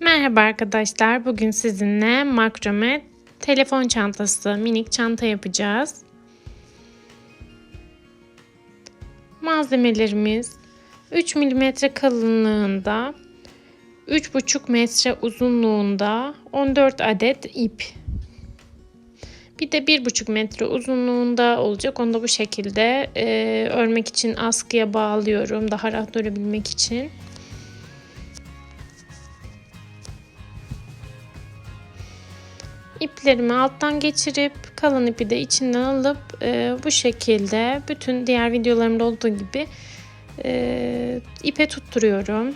Merhaba arkadaşlar. Bugün sizinle makrome telefon çantası, minik çanta yapacağız. Malzemelerimiz 3 mm kalınlığında, 3,5 metre uzunluğunda 14 adet ip. Bir de 1,5 metre uzunluğunda olacak. Onu da bu şekilde e, örmek için askıya bağlıyorum. Daha rahat örebilmek için. İplerimi alttan geçirip kalan ipi de içinden alıp e, bu şekilde bütün diğer videolarımda olduğu gibi e, ipe tutturuyorum.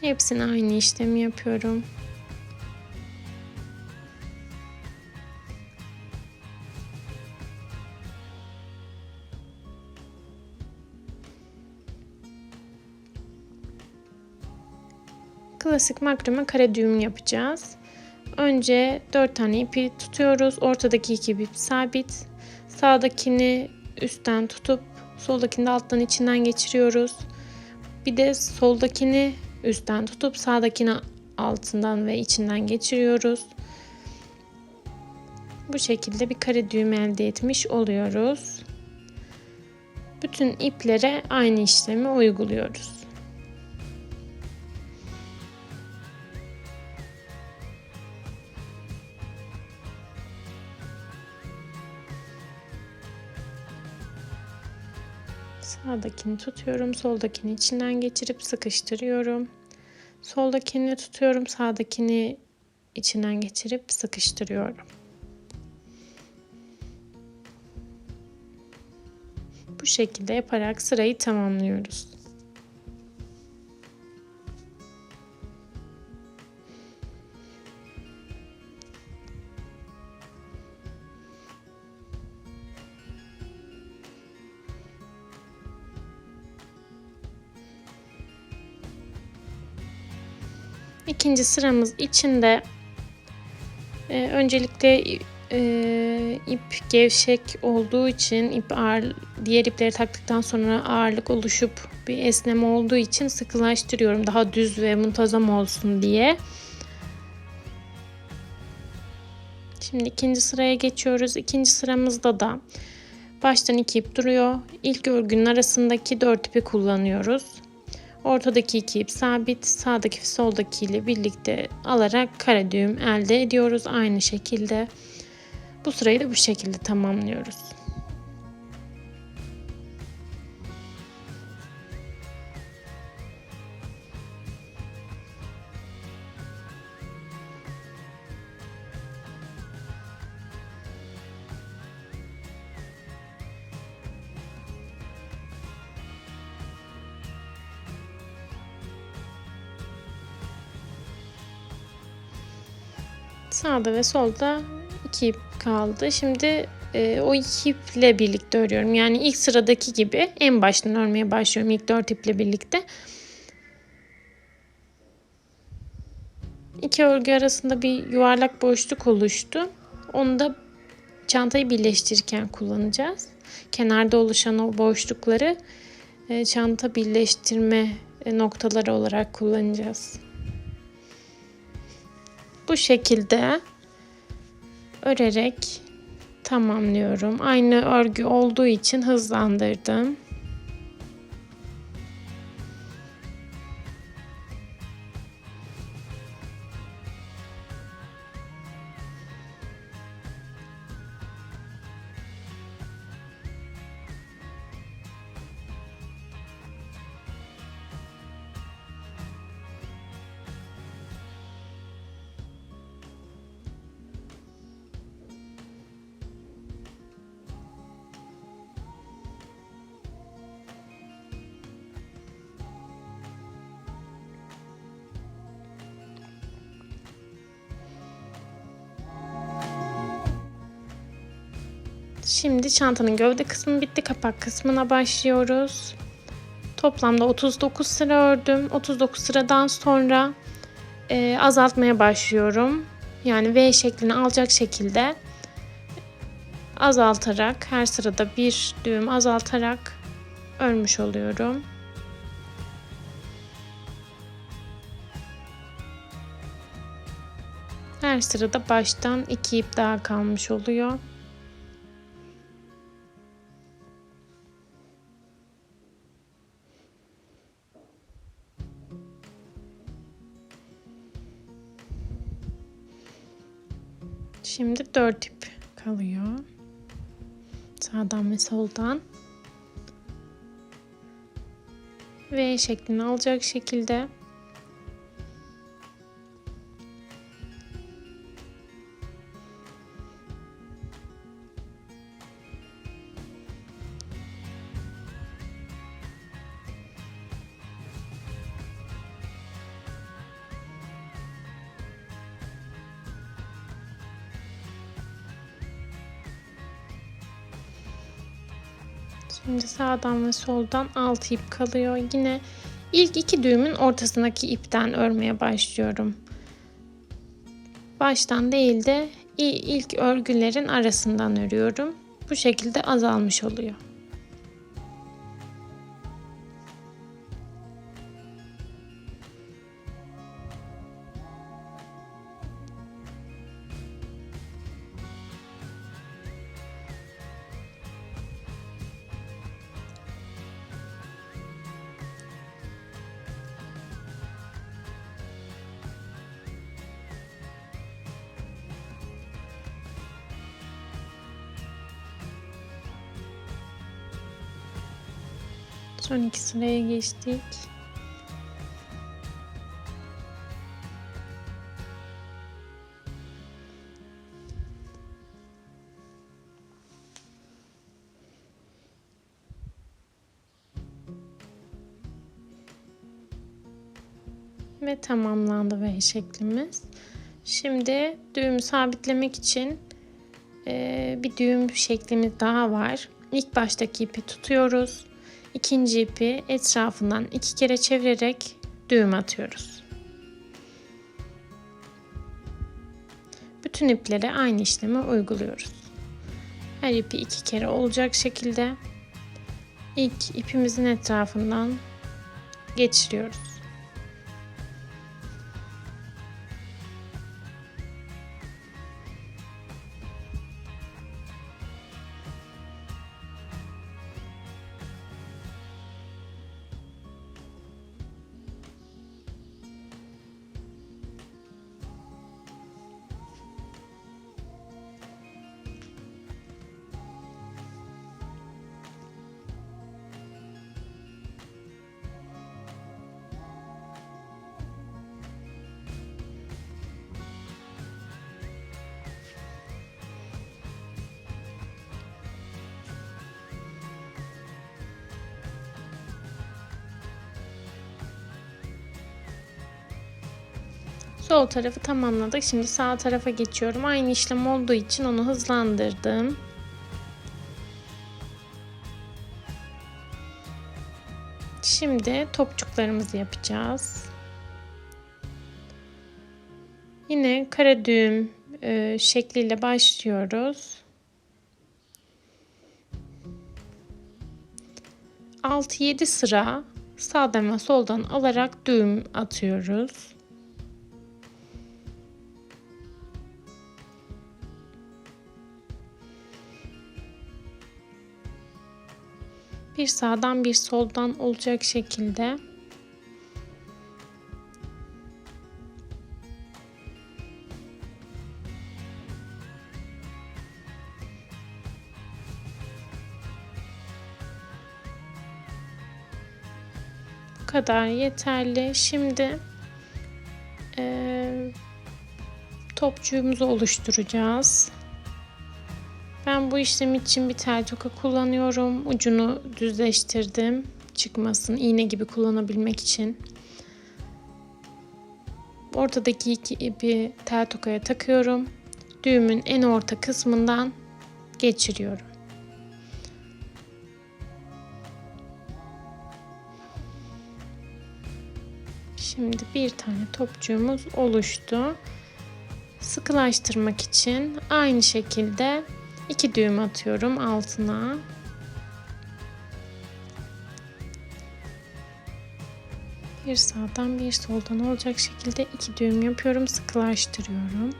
Hepsine aynı işlemi yapıyorum. Klasik makrame kare düğüm yapacağız. Önce 4 tane ipi tutuyoruz. Ortadaki iki ip sabit. Sağdakini üstten tutup soldakini de alttan içinden geçiriyoruz. Bir de soldakini üstten tutup sağdakini altından ve içinden geçiriyoruz. Bu şekilde bir kare düğüm elde etmiş oluyoruz. Bütün iplere aynı işlemi uyguluyoruz. Sağdakini tutuyorum, soldakini içinden geçirip sıkıştırıyorum. Soldakini tutuyorum, sağdakini içinden geçirip sıkıştırıyorum. Bu şekilde yaparak sırayı tamamlıyoruz. İkinci sıramız içinde e, öncelikle e, ip gevşek olduğu için ip ağır, diğer ipleri taktıktan sonra ağırlık oluşup bir esneme olduğu için sıkılaştırıyorum daha düz ve muntazam olsun diye. Şimdi ikinci sıraya geçiyoruz. İkinci sıramızda da baştan iki ip duruyor. İlk örgünün arasındaki dört ipi kullanıyoruz. Ortadaki iki ip sabit, sağdaki ve soldaki ile birlikte alarak kare düğüm elde ediyoruz aynı şekilde. Bu sırayı da bu şekilde tamamlıyoruz. Sağda ve solda iki ip kaldı. Şimdi e, o iki iple birlikte örüyorum. Yani ilk sıradaki gibi en baştan örmeye başlıyorum. ilk dört iple birlikte. İki örgü arasında bir yuvarlak boşluk oluştu. Onu da çantayı birleştirirken kullanacağız. Kenarda oluşan o boşlukları e, çanta birleştirme noktaları olarak kullanacağız. Bu şekilde örerek tamamlıyorum. Aynı örgü olduğu için hızlandırdım. Şimdi çantanın gövde kısmı bitti. Kapak kısmına başlıyoruz. Toplamda 39 sıra ördüm. 39 sıradan sonra e, azaltmaya başlıyorum. Yani V şeklini alacak şekilde azaltarak her sırada bir düğüm azaltarak örmüş oluyorum. Her sırada baştan iki ip daha kalmış oluyor. Şimdi dört ip kalıyor. Sağdan ve soldan. V şeklini alacak şekilde Şimdi sağdan ve soldan 6 ip kalıyor. Yine ilk iki düğümün ortasındaki ipten örmeye başlıyorum. Baştan değil de ilk örgülerin arasından örüyorum. Bu şekilde azalmış oluyor. Son iki sıraya geçtik. Ve tamamlandı V şeklimiz. Şimdi düğümü sabitlemek için bir düğüm şeklimiz daha var. İlk baştaki ipi tutuyoruz. İkinci ipi etrafından iki kere çevirerek düğüm atıyoruz. Bütün iplere aynı işlemi uyguluyoruz. Her ipi iki kere olacak şekilde ilk ipimizin etrafından geçiriyoruz. Sol tarafı tamamladık. Şimdi sağ tarafa geçiyorum. Aynı işlem olduğu için onu hızlandırdım. Şimdi topçuklarımızı yapacağız. Yine kara düğüm e, şekliyle başlıyoruz. 6-7 sıra sağdan ve soldan alarak düğüm atıyoruz. Bir sağdan bir soldan olacak şekilde bu kadar yeterli. Şimdi e, topçuğumuzu oluşturacağız. Bu işlem için bir tel toka kullanıyorum. Ucunu düzleştirdim. Çıkmasın. iğne gibi kullanabilmek için. Ortadaki iki ipi tel tokaya takıyorum. Düğümün en orta kısmından geçiriyorum. Şimdi bir tane topçuğumuz oluştu. Sıkılaştırmak için aynı şekilde 2 düğüm atıyorum altına. Bir sağdan bir soldan olacak şekilde iki düğüm yapıyorum. Sıkılaştırıyorum.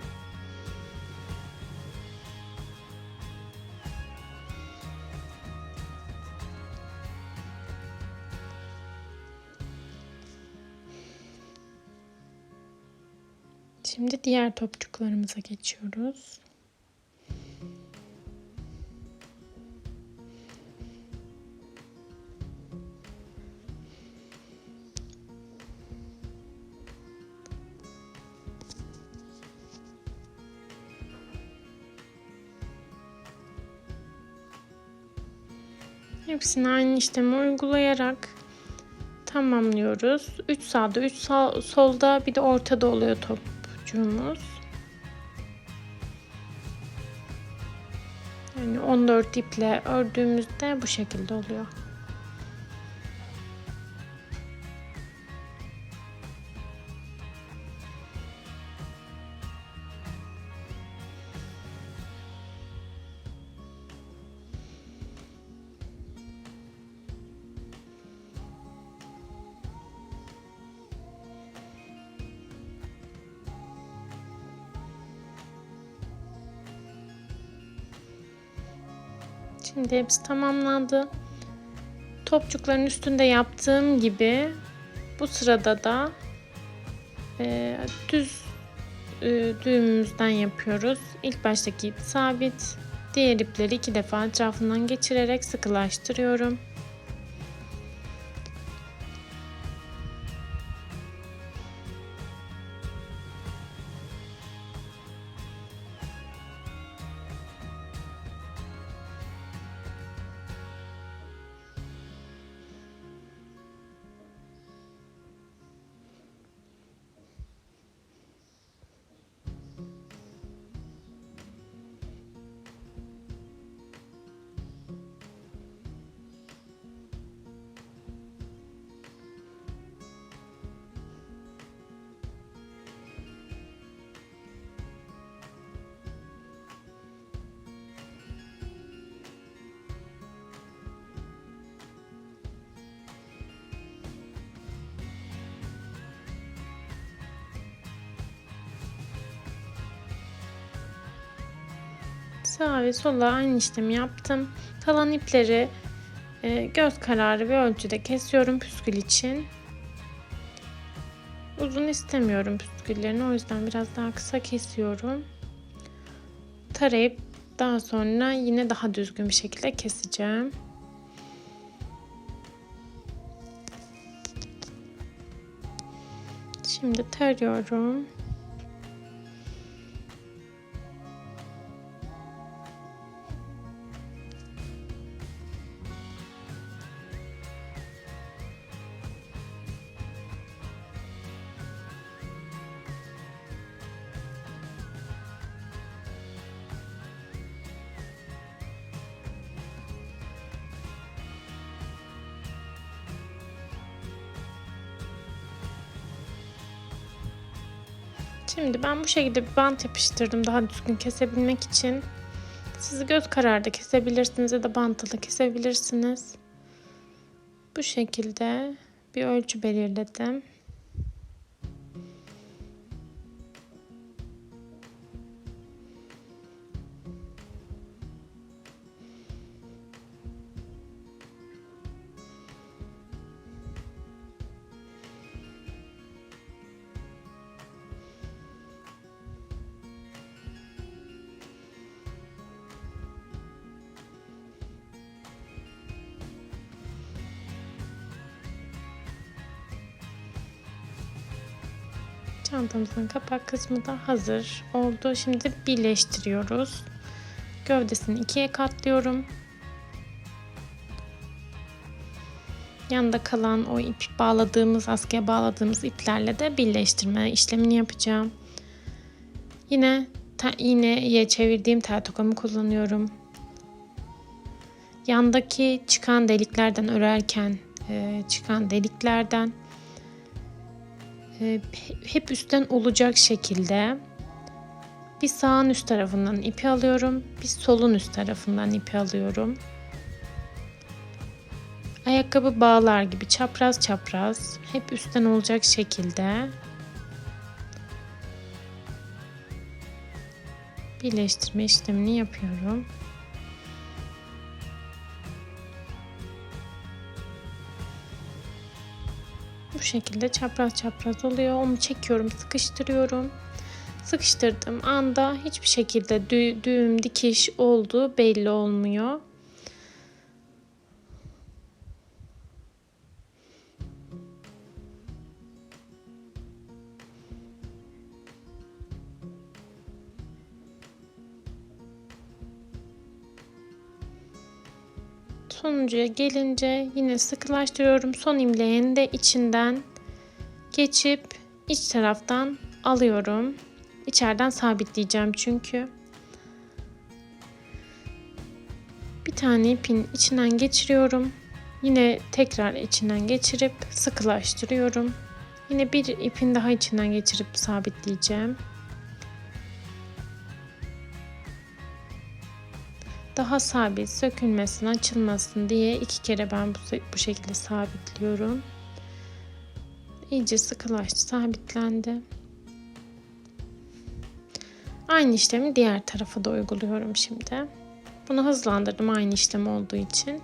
Şimdi diğer topçuklarımıza geçiyoruz. Hepsini aynı işlemi uygulayarak tamamlıyoruz. 3 sağda, 3 sağ, solda bir de ortada oluyor topçuğumuz. Yani 14 iple ördüğümüzde bu şekilde oluyor. Şimdi hepsi tamamlandı. Topçukların üstünde yaptığım gibi bu sırada da e, düz e, düğümümüzden yapıyoruz. İlk baştaki ip sabit. Diğer ipleri iki defa etrafından geçirerek sıkılaştırıyorum. Sağa ve sola aynı işlemi yaptım. Kalan ipleri e, göz kararı ve ölçüde kesiyorum püskül için. Uzun istemiyorum püsküllerini o yüzden biraz daha kısa kesiyorum. Tarayıp daha sonra yine daha düzgün bir şekilde keseceğim. Şimdi tarıyorum. Şimdi ben bu şekilde bir bant yapıştırdım daha düzgün kesebilmek için. Sizi göz kararda kesebilirsiniz ya da bantla kesebilirsiniz. Bu şekilde bir ölçü belirledim. Çantamızın kapak kısmı da hazır oldu. Şimdi birleştiriyoruz. Gövdesini ikiye katlıyorum. Yanında kalan o ip bağladığımız, askıya bağladığımız iplerle de birleştirme işlemini yapacağım. Yine iğneye çevirdiğim tel tokamı kullanıyorum. Yandaki çıkan deliklerden örerken çıkan deliklerden hep üstten olacak şekilde bir sağın üst tarafından ipi alıyorum. Bir solun üst tarafından ipi alıyorum. ayakkabı bağlar gibi çapraz çapraz hep üstten olacak şekilde birleştirme işlemini yapıyorum. Şekilde çapraz çapraz oluyor. Onu çekiyorum, sıkıştırıyorum. Sıkıştırdığım anda hiçbir şekilde dü- düğüm dikiş olduğu belli olmuyor. Sonuncuya gelince yine sıkılaştırıyorum. Son imleğini de içinden geçip iç taraftan alıyorum. İçeriden sabitleyeceğim çünkü. Bir tane ipin içinden geçiriyorum. Yine tekrar içinden geçirip sıkılaştırıyorum. Yine bir ipin daha içinden geçirip sabitleyeceğim. Daha sabit, sökülmesin, açılmasın diye iki kere ben bu, bu şekilde sabitliyorum. İyice sıkılaştı, sabitlendi. Aynı işlemi diğer tarafa da uyguluyorum şimdi. Bunu hızlandırdım aynı işlem olduğu için.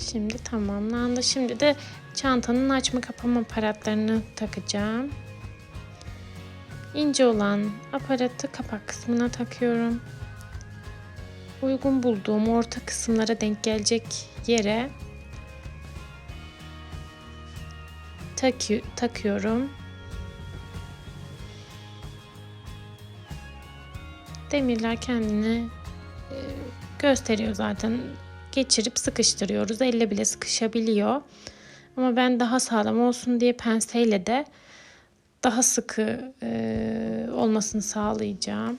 Şimdi tamamlandı. Şimdi de çantanın açma kapama aparatlarını takacağım. İnce olan aparatı kapak kısmına takıyorum. Uygun bulduğum orta kısımlara denk gelecek yere takı takıyorum. Demirler kendini e, gösteriyor zaten. Geçirip sıkıştırıyoruz. Elle bile sıkışabiliyor. Ama ben daha sağlam olsun diye penseyle de daha sıkı e, olmasını sağlayacağım.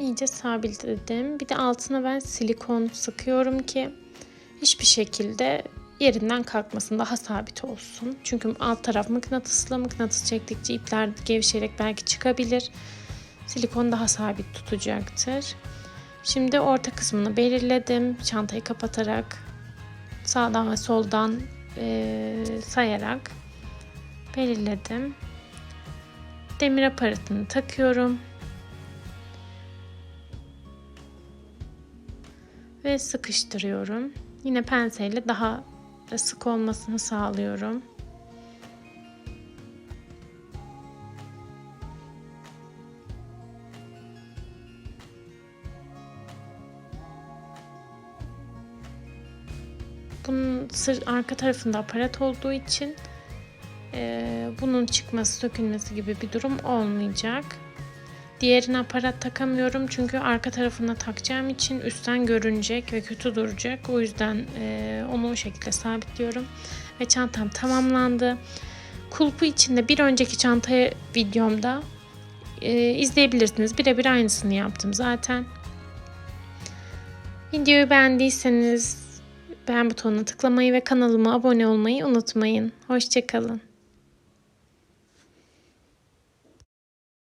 iyice sabitledim. Bir de altına ben silikon sıkıyorum ki hiçbir şekilde yerinden kalkmasın, daha sabit olsun. Çünkü alt taraf mıknatıslı, mıknatıs çektikçe ipler gevşeyerek belki çıkabilir. Silikon daha sabit tutacaktır. Şimdi orta kısmını belirledim. Çantayı kapatarak sağdan ve soldan e, sayarak belirledim. Demir aparatını takıyorum. ve sıkıştırıyorum. Yine penseyle daha sık olmasını sağlıyorum. Bunun sır arka tarafında aparat olduğu için e, bunun çıkması, sökülmesi gibi bir durum olmayacak. Diğerine aparat takamıyorum çünkü arka tarafına takacağım için üstten görünecek ve kötü duracak. O yüzden e, onu o şekilde sabitliyorum. Ve çantam tamamlandı. Kulpu içinde bir önceki çantayı videomda e, izleyebilirsiniz. Birebir aynısını yaptım zaten. Videoyu beğendiyseniz beğen butonuna tıklamayı ve kanalıma abone olmayı unutmayın. Hoşçakalın.